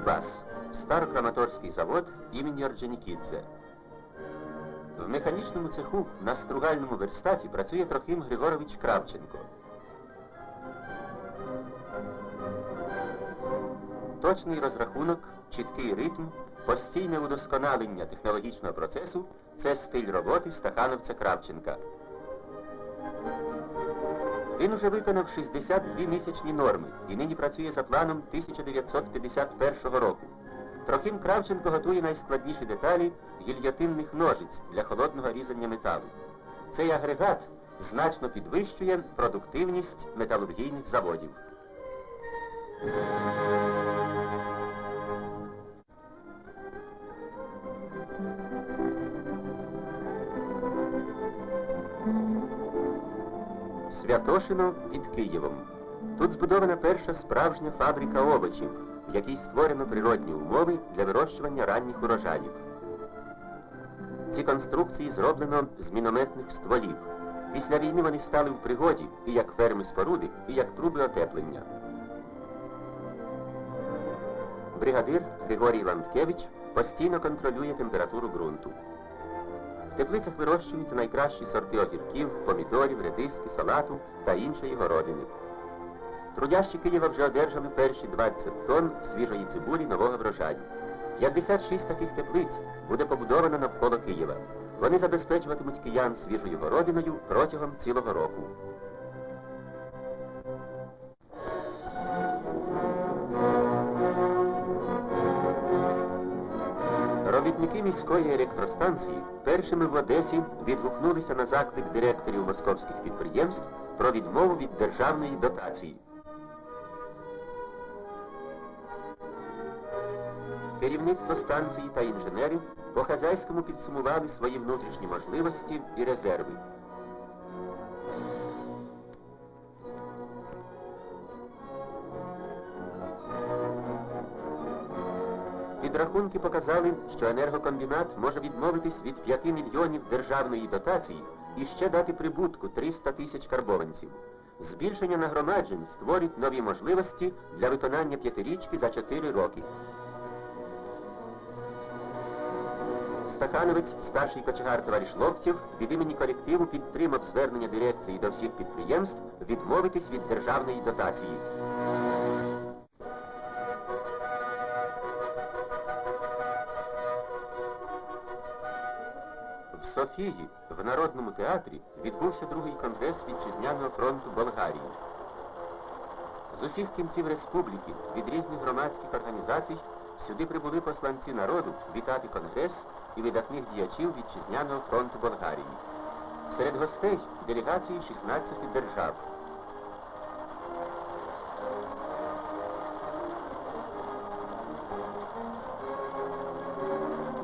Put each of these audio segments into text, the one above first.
Кузбас, старокраматорський завод імені Орджонікідзе. В механічному цеху на стругальному верстаті працює Трохим Григорович Кравченко. Точний розрахунок, чіткий ритм, постійне удосконалення технологічного процесу це стиль роботи стахановця Кравченка. Він уже виконав 62 місячні норми і нині працює за планом 1951 року. Трохим Кравченко готує найскладніші деталі гільйотинних ножиць для холодного різання металу. Цей агрегат значно підвищує продуктивність металургійних заводів. Святошино під Києвом. Тут збудована перша справжня фабрика овочів, в якій створено природні умови для вирощування ранніх урожаїв. Ці конструкції зроблено з мінометних стволів. Після війни вони стали в пригоді і як ферми споруди, і як труби отеплення. Бригадир Григорій Ланткевич постійно контролює температуру ґрунту. В теплицях вирощуються найкращі сорти огірків, помідорів, редиски, салату та іншої городини. Трудящі Києва вже одержали перші 20 тонн свіжої цибулі нового врожаю. 56 таких теплиць буде побудовано навколо Києва. Вони забезпечуватимуть киян свіжою городиною протягом цілого року. Робітники міської електростанції першими в Одесі відгукнулися на заклик директорів московських підприємств про відмову від державної дотації. Керівництво станції та інженери по хазяйському підсумували свої внутрішні можливості і резерви. Підрахунки показали, що енергокомбінат може відмовитись від 5 мільйонів державної дотації і ще дати прибутку 300 тисяч карбованців. Збільшення нагромаджень створить нові можливості для виконання п'ятирічки за 4 роки. Стахановець, старший кочегар товариш Лоптєв, від імені колективу підтримав звернення дирекції до всіх підприємств відмовитись від державної дотації. Софії в Народному театрі відбувся другий конгрес Вітчизняного фронту Болгарії. З усіх кінців республіки від різних громадських організацій сюди прибули посланці народу вітати конгрес і видатних діячів Вітчизняного фронту Болгарії. Серед гостей делегації 16 держав.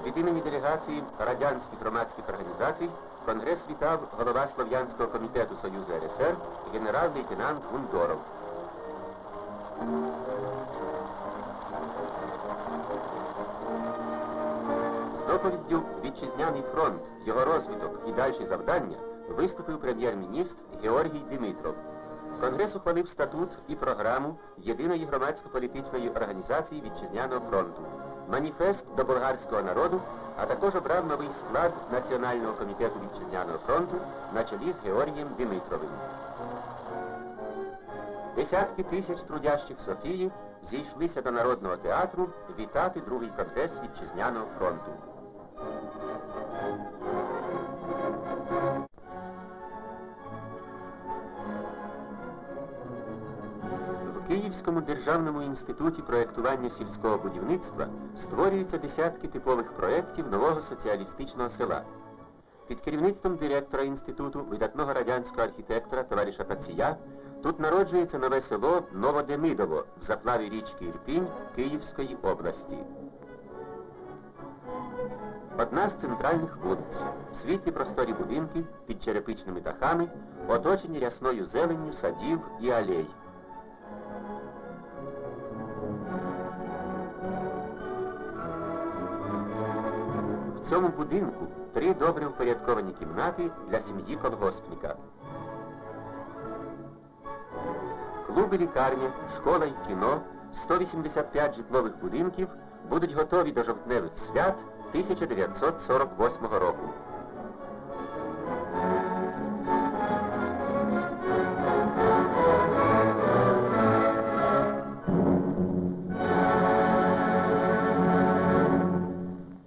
Від імені делегації радянських громадських організацій Конгрес вітав голова Слов'янського комітету Союзу РСР генерал-лейтенант Гундоров. З доповіддю Вітчизняний фронт, його розвиток і дальші завдання виступив прем'єр-міністр Георгій Димитров. Конгрес ухвалив статут і програму єдиної громадсько-політичної організації Вітчизняного фронту, маніфест до болгарського народу, а також обрав новий склад Національного комітету Вітчизняного фронту на чолі з Георгієм Димитровим. Десятки тисяч трудящих Софії зійшлися до Народного театру вітати другий конгрес Вітчизняного фронту. Київському державному інституті проєктування сільського будівництва створюються десятки типових проєктів нового соціалістичного села. Під керівництвом директора інституту, видатного радянського архітектора товариша Пація, тут народжується нове село Новодемидово в заплаві річки Ірпінь Київської області. Одна з центральних вулиць. Світлі просторі будинки під черепичними дахами, оточені рясною зеленню садів і алей. В цьому будинку три добре впорядковані кімнати для сім'ї колгоспника. Клуби лікарня, школа і кіно, 185 житлових будинків будуть готові до жовтневих свят 1948 року.